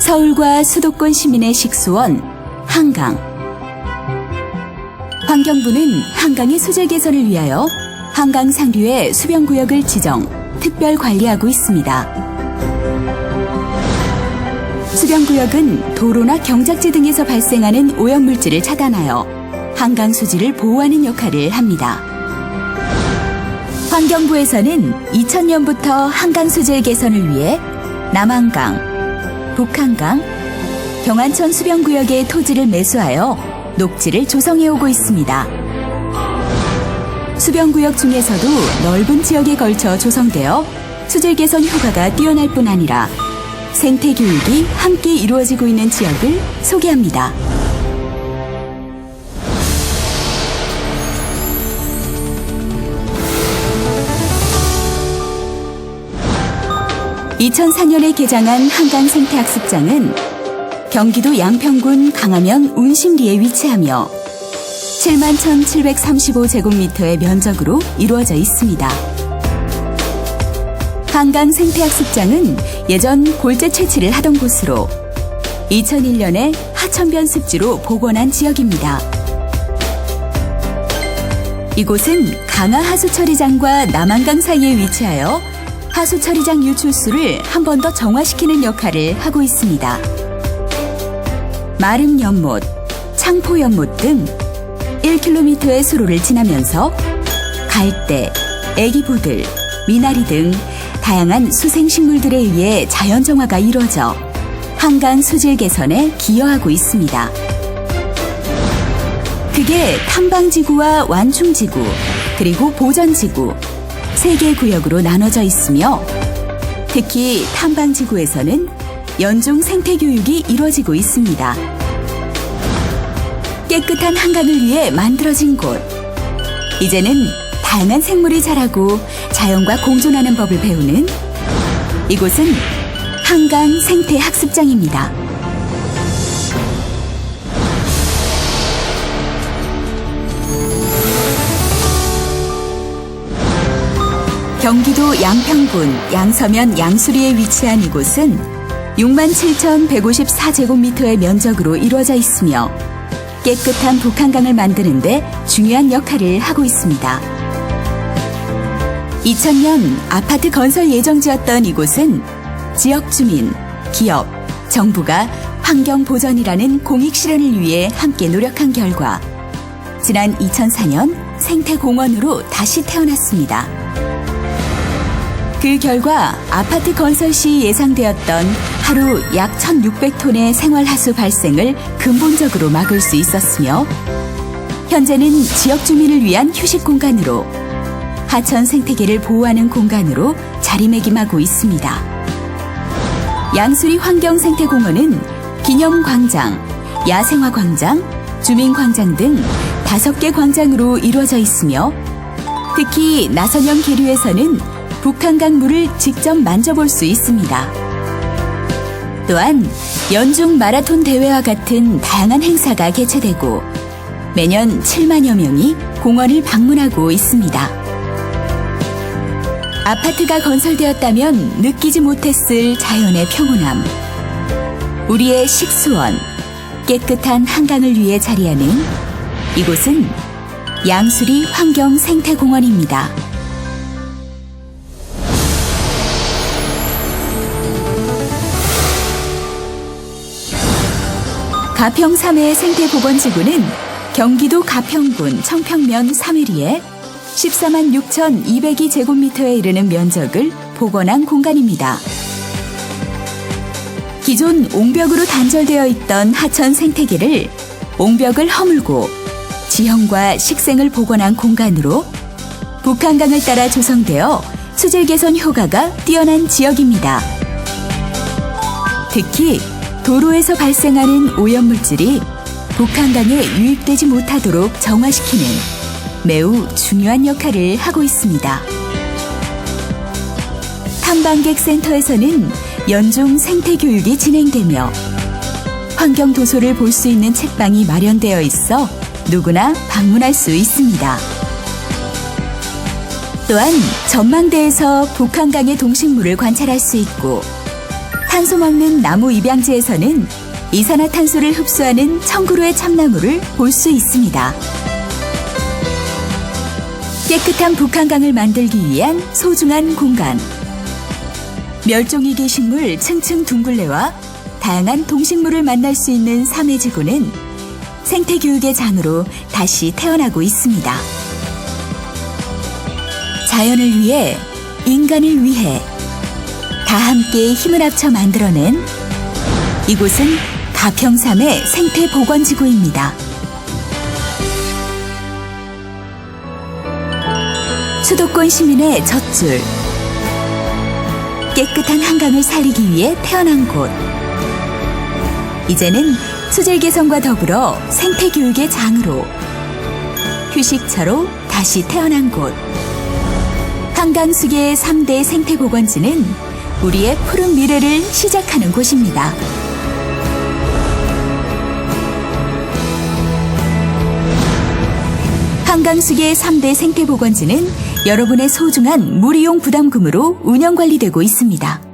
서울과 수도권 시민의 식수원 한강. 환경부는 한강의 수질 개선을 위하여 한강 상류의 수변구역을 지정, 특별 관리하고 있습니다. 수변구역은 도로나 경작지 등에서 발생하는 오염물질을 차단하여 한강 수질을 보호하는 역할을 합니다. 환경부에서는 2000년부터 한강 수질 개선을 위해 남한강, 북한강, 경안천 수변구역의 토지를 매수하여 녹지를 조성해 오고 있습니다. 수변구역 중에서도 넓은 지역에 걸쳐 조성되어 수질 개선 효과가 뛰어날 뿐 아니라 생태 교육이 함께 이루어지고 있는 지역을 소개합니다. (2004년에) 개장한 한강 생태학습장은 경기도 양평군 강화면 운심리에 위치하며 7만 1,735제곱미터의 면적으로 이루어져 있습니다. 한강 생태학습장은 예전 골재 채취를 하던 곳으로 2001년에 하천변 습지로 복원한 지역입니다. 이곳은 강화 하수처리장과 남한강 사이에 위치하여 하수 처리장 유출수를 한 번 더 정화시키는 역할을 하고 있습니다. 마름 연못, 창포 연못 등 1km의 수로를 지나면서 갈대, 애기보들, 미나리 등 다양한 수생식물들에 의해 자연 정화가 이루어져 한강 수질 개선에 기여하고 있습니다. 그게 탐방지구와 완충지구, 그리고 보전지구, 세 개 구역으로 나눠져 있으며 특히 탐방지구에서는 연중 생태교육이 이루어지고 있습니다. 깨끗한 한강을 위해 만들어진 곳. 이제는 다양한 생물이 자라고 자연과 공존하는 법을 배우는 이곳은 한강 생태 학습장입니다. 경기도 양평군 양서면 양수리에 위치한 이곳은 67,154제곱미터의 면적으로 이루어져 있으며 깨끗한 북한강을 만드는데 중요한 역할을 하고 있습니다. 2000년 아파트 건설 예정지였던 이곳은 지역 주민, 기업, 정부가 환경 보전이라는 공익 실현을 위해 함께 노력한 결과 지난 2004년 생태공원으로 다시 태어났습니다. 그 결과 아파트 건설 시 예상되었던 하루 약 1,600톤의 생활하수 발생을 근본적으로 막을 수 있었으며 현재는 지역 주민을 위한 휴식 공간으로 하천 생태계를 보호하는 공간으로 자리매김하고 있습니다. 양수리 환경생태공원은 기념광장, 야생화광장, 주민광장 등 다섯 개 광장으로 이루어져 있으며 특히 나선형 계류에서는 북한강 물을 직접 만져볼 수 있습니다. 또한 연중 마라톤 대회와 같은 다양한 행사가 개최되고 매년 7만여 명이 공원을 방문하고 있습니다. 아파트가 건설되었다면 느끼지 못했을 자연의 평온함. 우리의 식수원, 깨끗한 한강을 위해 자리하는 이곳은 양수리 환경 생태공원입니다. 가평 3회 생태보건지구는 경기도 가평군 청평면 3회리에 14만 6,202 제곱미터에 이르는 면적을 복원한 공간입니다. 기존 옹벽으로 단절되어 있던 하천 생태계를 옹벽을 허물고 지형과 식생을 복원한 공간으로 북한강을 따라 조성되어 수질 개선 효과가 뛰어난 지역입니다. 특히 도로에서 발생하는 오염물질이 북한강에 유입되지 못하도록 정화시키는 매우 중요한 역할을 하고 있습니다. 탐방객 센터에서는 연중 생태 교육이 진행되며 환경 도서를 볼 수 있는 책방이 마련되어 있어 누구나 방문할 수 있습니다. 또한 전망대에서 북한강의 동식물을 관찰할 수 있고 탄소 먹는 나무 입양지에서는 이산화탄소를 흡수하는 청구루의 참나무를 볼 수 있습니다. 깨끗한 북한강을 만들기 위한 소중한 공간. 멸종위기 식물 층층 둥글레와 다양한 동식물을 만날 수 있는 삼해지구는 생태교육의 장으로 다시 태어나고 있습니다. 자연을 위해, 인간을 위해 다 함께 힘을 합쳐 만들어낸 이곳은 가평삼의 생태 보건 지구입니다. 수도권 시민의 젖줄. 깨끗한 한강을 살리기 위해 태어난 곳. 이제는 수질 개선과 더불어 생태 교육의 장으로 휴식처로 다시 태어난 곳. 한강수계의 3대 생태보건지는 우리의 푸른 미래를 시작하는 곳입니다. 한강수계 3대 생태보건지는 여러분의 소중한 무리용 부담금으로 운영 관리되고 있습니다.